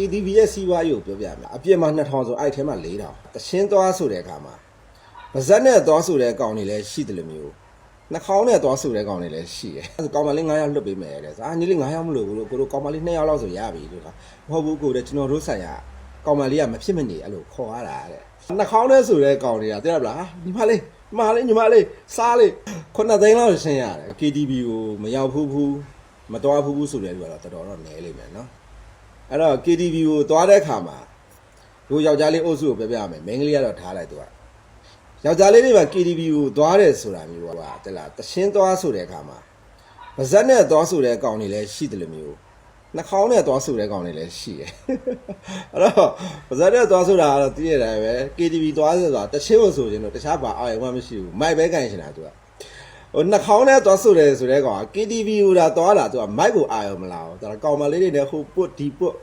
KTV ရဲ့စီးပွားရေးကိုပြောပြမယ်အပြင်မှာ2000ဆိုအဲ့ထဲမှာ4000တရှင်းသွားဆိုတဲ့အခါမှာပါဇက်နဲ့သွားဆိုတဲ့ကောင်တွေလည်းရှိတယ်လို့မျိုးနှာခေါင်းနဲ့သွားဆိုတဲ့ကောင်တွေလည်းရှိတယ်အဲကောင်မလေး9ယောက်လွတ်ပေးမယ်တဲ့အာညီလေး9ယောက်မလို့ဘူးလို့ကိုတို့ကောင်မလေး2ယောက်လောက်ဆိုရပြီလို့ကမဟုတ်ဘူးကိုတဲ့ကျွန်တော်တို့ဆိုင်ရာကောင်မလေးကမဖြစ်မနေအဲ့လိုခေါ်ရတာတဲ့နှာခေါင်းနဲ့ဆိုတဲ့ကောင်တွေကသိရမလားညီမလေးညီမလေးညီမလေးစားလေးခုနှစ်သိန်းလောက်ရှင်းရတယ် KTV ကိုမရောက်ဘူးဘူးမတော်ဘူးဘူးဆိုတဲ့လူကတော့တော်တော်တော့နဲလိမ့်မယ်နော် အဲ့တော့ KTV ကိုသွားတဲ့ခါမှာတို့ယောက်ျားလေးအုပ်စုကိုပြောပြရမယ်မိန်းကလေးကတော့ထားလိုက်သူကယောက်ျားလေးတွေမှာ KTV ကိုသွားတယ်ဆိုတာမျိုးပါတဲ့လားတရှင်းသွားဆိုတဲ့ခါမှာပါဇက်နဲ့သွားဆိုတဲ့ကောင်တွေလည်းရှိတယ်လို့မျိုးနှာခေါင်းနဲ့သွားဆိုတဲ့ကောင်တွေလည်းရှိတယ်အဲ့တော့ပါဇက်နဲ့သွားဆိုတာကတော့သိရတယ်ပဲ KTV သွားဆိုတာတရှင်းကိုဆိုရင်တော့တခြားဘာအာရုံမှမရှိဘူးမိုက်ပဲကန်ရှင်တာသူက ဟိုနှာခေါင်းနဲ့သွားဆိုတယ်ဆိုတဲ့ကောင်က KTV ကိုလာသွားတာသူကမိုက်ကိုအာရုံမလာဘူးဒါကောင်မလေးတွေနဲ့ဟိုပုတ်ဒီပုတ်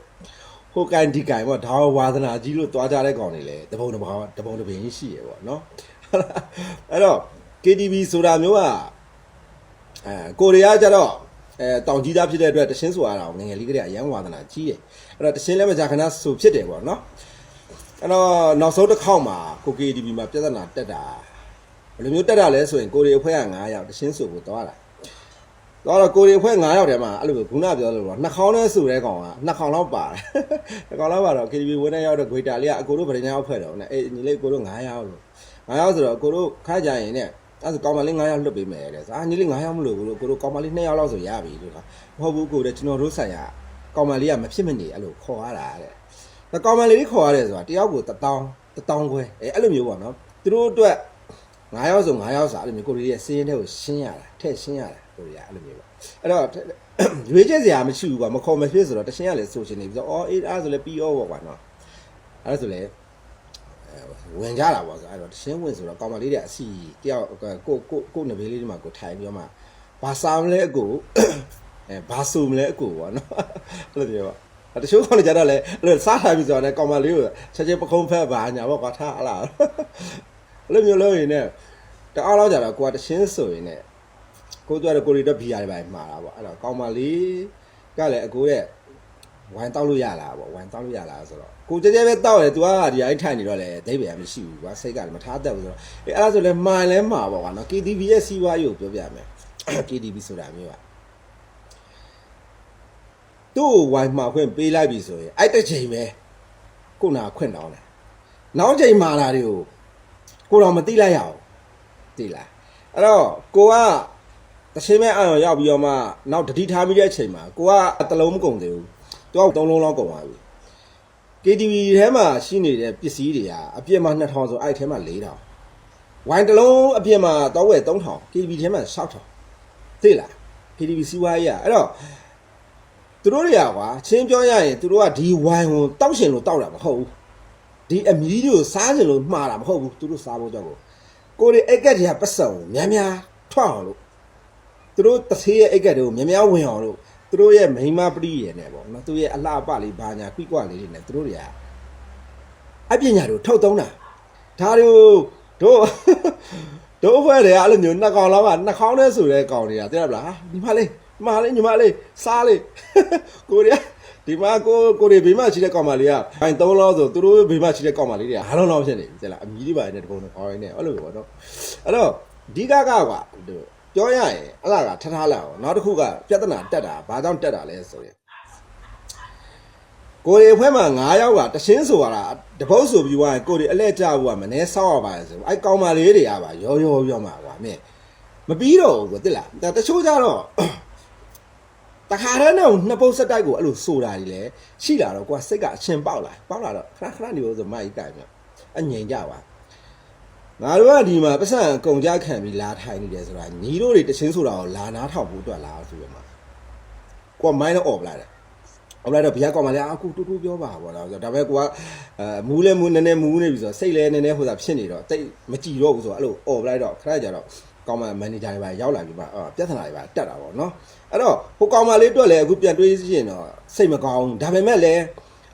ဟိုကန်ဒီကန်ပေါ့ဒါဝဝါသနာကြီးလို့တွားကြတဲ့ကောင်တွေလည်းတပုံတပုံတပုံတပင်ရှိရပေါ့နော်အဲ့တော့ KTV ဆိုတာမျိုးကအဲကိုရီးယားကျတော့အဲတောင်ကြီးသားဖြစ်တဲ့အတွက်တရှင်းဆိုရတာငယ်ငယ်လေးကတည်းကအရန်ဝါသနာကြီးတယ်အဲ့တော့တရှင်းလည်းမကြခဏဆိုဖြစ်တယ်ပေါ့နော်အဲ့တော့နောက်ဆုံးတစ်ခေါက်မှာကို KTV မှာပြဿနာတက်တာ ဘယ်လိုမျိုးတက်တာလဲဆိုရင်ကိုရီအဖွဲ့က9ယောက်တရှင်းဆိုကိုတွားတာတော့တော့ကိုရီအဖွဲ့9ယောက်ထဲမှာအဲ့လိုခုနပြောလို့တော့နှာခေါင်းနဲ့ဆိုတဲ့ကောင်ကနှာခေါင်းလောက်ပါတယ်နှာခေါင်းလောက်ပါတော့ KTV ဝင်းတဲ့ရောက်တော့ဂွေတာလေးကအကိုတို့ဗရင်ရောက်ဖွဲ့တော့နဲ့အေးညီလေးကိုတို့9ယောက်လို့9ယောက်ဆိုတော့ကိုတို့ခါကြရင်နဲ့အဲ့ဒါကောင်မလေး9ယောက်လွတ်ပေးမယ်တဲ့အာညီလေး9ယောက်မလို့ဘူးလို့ကိုတို့ကောင်မလေး2ယောက်လောက်ဆိုရပြီလို့ကမဟုတ်ဘူးကိုတဲ့ကျွန်တော်တို့ဆိုင်ရာကောင်မလေးကမဖြစ်မနေအဲ့လိုခေါ်ရတာတဲ့ဒါကောင်မလေးခေါ်ရတယ်ဆိုတာတယောက်ကို1000 1000ခွဲအဲအဲ့လိုမျိုးပေါ့နော်သူတို့အတွက် 9ယောက်ဆို9ယောက်ဆိုအဲ့လိုမျိုးကိုရီးရဲ့စင်းရင်ထဲကိုရှင်းရတာထည့်ရှင်းရတာကိုရီးကအဲ့လိုမျိုးပေါ့အဲ့တော့ရွေးချက်စရာမရှိဘူးကွာမခေါ်မဖြစ်ဆိုတော့တရှင်းကလည်းဆိုချင်နေပြီဆိုတော့အော်အေးအဲ့ဒါဆိုလည်းပြီးရောပေါ့ကွာနော်အဲ့ဒါဆိုလည်းအဲဝင်ကြတာပေါ့ဆိုအဲ့တော့တရှင်းဝင်ဆိုတော့ကောင်မလေးတွေအစီတယောက်ကိုကိုကိုနဘေးလေးတွေမှာကိုထိုင်ပြီးတော့မှဘာစားမလဲအကိုအဲဘာဆိုမလဲအကိုပေါ့နော်အဲ့လိုပြောပါတချို့ကောင်တွေကြတော့လေအဲ့လိုစားထားပြီဆိုတော့လည်းကောင်မလေးကိုချက်ချင်းပခုံးဖက်ပါညာပေါ့ကွာထားဟလား အဲ့လိုမျိုးလုပ်ရင်လည်းတအားလောက်ကြတော့ကိုကတရှင်းဆိုရင်လည်းကိုတို့ကတော့ကိုရီတော့ဘီယာတွေပါမှာတာပေါ့အဲ့တော့ကောင်းပါလေကလည်းအကိုရဲ့ဝိုင်းတောက်လို့ရလားပေါ့ဝိုင်းတောက်လို့ရလားဆိုတော့ကိုကြဲကြဲပဲတောက်တယ် तू ကဒီအိုင်းထိုင်နေတော့လေဒိဗေရမရှိဘူးကွာစိတ်ကလည်းမထားတတ်ဘူးဆိုတော့အဲအဲ့ဒါဆိုလဲမှန်လဲမှာပေါ့ကွာနော် KTV ရဲ့စီးပွားရေးကိုပြောပြမယ် KTV ဆိုတာမျိုးကသူ့ဝိုင်းမှာခွင့်ပေးလိုက်ပြီဆိုရင်အဲ့တစ်ချိန်ပဲကိုနာခွင့်တောင်းတယ်နောက်ချိန်မှာလာတွေကို ကိုတော့မသိလိုက်ရအောင်သိလားအဲ့တော့ကိုကတချင်းမဲ့အာရုံရောက်ပြီးတော့မှနောက်တတိထားပြီးတဲ့အချိန်မှာကိုကတလုံးမကုန်သေးဘူးသူကသုံးလုံးလောက်ကုန်သွားပြီ KTV ထဲမှာရှိနေတဲ့ပစ္စည်းတွေကအပြည့်မှာ2000ဆိုအဲ့ထဲမှာ4000ဝိုင်းတလုံးအပြည့်မှာတော့ဝယ်3000 KTV ထဲမှာ6000သိလား KTV စီးပွားရေးอ่ะအဲ့တော့သူတို့တွေကကွာချင်းပြောရရင်သူတို့ကဒီဝိုင်းကိုတောက်ရှင်လို့တောက်တာမဟုတ်ဘူး ဒီအမီးတွေကိုစားရှင်လို့မှားတာမဟုတ်ဘူးသူတို့စားဖို့ကြောက်ကိုကိုရီအိတ်ကက်တွေကပတ်စံကိုများများထွက်အောင်လို့သူတို့တစ်သေးရဲ့အိတ်ကက်တွေကိုများများဝင်အောင်လို့သူတို့ရဲ့မိန်းမပရိယေနဲ့ပေါ့နော်သူရဲ့အလှအပလေးဘာညာကွိကွလေးတွေနဲ့သူတို့တွေကအပညာတွေကိုထုတ်သုံးတာဒါတွေကိုတို့တို့အဖွဲ့တွေကအဲ့လိုမျိုးနှစ်ကောင်လောက်ကနှစ်ခေါင်းနဲ့ဆိုတဲ့ကောင်တွေကသိရမလားညီမလေးညီမလေးညီမလေးစားလေးကိုရီးယား ဒီမှာကိုကိုရီဘေးမှာရှိတဲ့ကောင်မလေးကဘိုင်သုံးလောဆိုသူတို့ဘေးမှာရှိတဲ့ကောင်မလေးတွေကဟာလုံးလုံးဖြစ်နေပြီသိလားအမီးတွေပါနေတဲ့တကုံနဲ့ခေါင်းရင်းနဲ့အဲ့လိုပဲပေါ့နော်အဲ့တော့အဓိကကကွာတို့ပြောရရင်အဲ့ဒါကထထားလိုက်အောင်နောက်တစ်ခုကပြဿနာတက်တာဘာကြောင့်တက်တာလဲဆိုရင်ကိုရီအဖွဲ့မှာ9ယောက်ကတရှင်းဆိုရတာတပုတ်ဆိုပြီးသွားရင်ကိုရီအလဲကြဘူးကမနှဲဆောက်ရပါလေဆိုအဲ့ကောင်မလေးတွေကပါရောရောရောမှာကွာမင်းမပြီးတော့ဘူးကွာတိလားဒါတချို့ကြတော့ တခါတည်းတော့နှစ်ပုတ်ဆက်တိုက်ကိုအဲ့လိုဆိုတာကြီးလဲရှိလာတော့ကွာစိတ်ကအရှင်ပေါက်လာပေါက်လာတော့ခဏခဏနေလို့ဆိုမိုက်ကြိုင်ပြအငြိမ်ကြပါ ငါတို့ကဒီမှာပတ်စံကုန်ကြခံပြီးလာထိုင်နေတယ်ဆိုတာညီတို့တွေတချင်းဆိုတာကိုလာနားထောင်ဖို့အတွက်လာဆိုရမှာကိုကမိုင်းတော့អော်ပလာတယ်អော်ပလာတော့ဘီယာကောင်မလေးအခုတူတူပြောပါဘောလားဆိုတော့ဒါပေမဲ့ကိုကအဲမူးလဲမူးနည်းနည်းမူးနေပြီဆိုတော့စိတ်လဲနည်းနည်းဟိုသာဖြစ်နေတော့တိတ်မကြည်တော့ဘူးဆိုတော့အဲ့လိုអော်ပလိုက်တော့ခဏကြာတော့ ကောင်မမန်နေဂျာတွေပါရောက်လာပြီပါအော်ပြဿနာတွေပါတက်တာပေါ့နော်အဲ့တော့ဟိုကောင်မလေးတွေ့လဲအခုပြန်တွေးရင်တော့စိတ်မကောင်းဘူးဒါပေမဲ့လည်း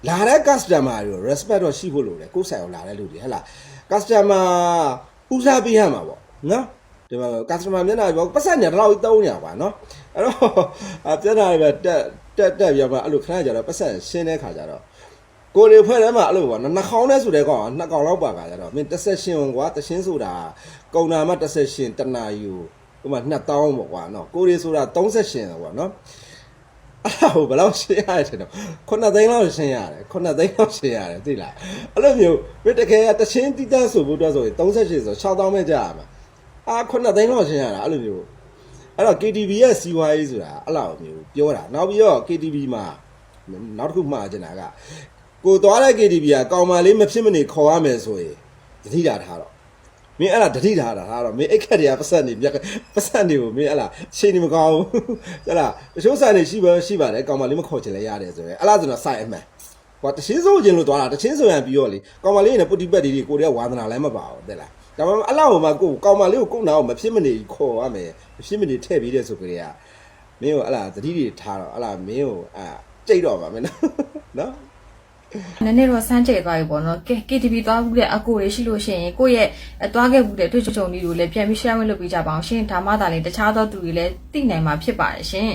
လာတဲ့ customer တွေကို respect တော့ရှိဖို့လိုတယ်ကိုယ်ဆိုင်အောင်လာတဲ့လူတွေဟဲ့လား customer ဦးစားပေးရမှာပေါ့နော်ဒီမှာ customer မျက်နှာပြောပတ်စံညာတော့တုံးညာပါနော်အဲ့တော့အပြဿနာတွေပဲတက်တက်တက်ပြပါအဲ့လိုခဏကြာတော့ပတ်စံရှင်းတဲ့ခါကျတော့ ကိုရီဖွဲ့ထဲမှာအဲ့လိုပေါ့နော်နှာခေါင်းနဲ့ဆိုတဲ့ကောင်ကနှစ်ကောင်လောက်ပါကကြတော့မင်းတစ်ဆက်ရှင်ကွာတရှင်းဆိုတာကုံနာမတစ်ဆက်ရှင်တနာယူဥပမာ2000ပေါ့ကွာနော်ကိုရီဆိုတာ30ရှင်ကွာနော်အဲ့ဒါကိုဘယ်လောက်ရှင်းရလဲတော့9သိန်းလောက်ရှင်းရတယ်9သိန်းလောက်ရှင်းရတယ်သိလားအဲ့လိုမျိုးမင်းတကယ်တရှင်းတိတန်းဆိုဖို့အတွက်ဆိုရင်38ဆို6000ပဲကြာရမှာအာ9သိန်းလောက်ရှင်းရတာအဲ့လိုမျိုးအဲ့တော့ KTV ရဲ့စီဝါရေးဆိုတာအဲ့လိုမျိုးပြောတာနောက်ပြီးတော့ KTV မှာနောက်တစ်ခုမှားချင်တာက ကိုသွားတဲ့ KTV ကကောင်မလေးမဖြစ်မနေခေါ်ရမယ်ဆိုရင်တတိတာထားတော့မင်းအဲ့ဒါတတိတာထားတော့မင်းအိတ်ခက်တွေကပတ်ဆက်နေမြက်ပတ်ဆက်နေကိုမင်းအဲ့လားရှင်းနေမကောင်းဘူးအဲ့လားတချို့ဆိုင်နေရှိပါရှိပါတယ်ကောင်မလေးမခေါ်ချင်လဲရတယ်ဆိုရင်အဲ့လားဆိုတော့ဆိုင်အမှန်ဟောတချင်းစိုးခြင်းလို့သွားတာတချင်းဆိုရင်ပြီးတော့လေကောင်မလေးနဲ့ပုတိပတ်ဒီကိုတွေကဝါသနာလည်းမပါဘူးတဲ့လားဒါမှမဟုတ်အဲ့လောက်မှကိုကောင်မလေးကိုကိုနာကိုမဖြစ်မနေခေါ်ရမယ်မဖြစ်မနေထည့်ပြီးတဲ့ဆိုကြတဲ့ကမင်းကိုအဲ့လားတတိတွေထားတော့အဲ့လားမင်းကိုအာကြိတ်တော့ပါမင်းနော်နော် နည်းနည်းတော့စမ်းကြိတ်သွားပြီပေါ့နော်ကဲ KTV သွားဘူးတဲ့အကိုတွေရှိလို့ရှိရင်ကိုယ့်ရဲ့အသွားခဲ့ဘူးတဲ့တွေ့ကြုံလေးတွေကိုလည်းပြန်ပြီး share ဝင်လုပ်ပေးကြပါအောင်ရှင်ဒါမှသာလေတခြားသောသူတွေလည်းသိနိုင်မှာဖြစ်ပါတယ်ရှင်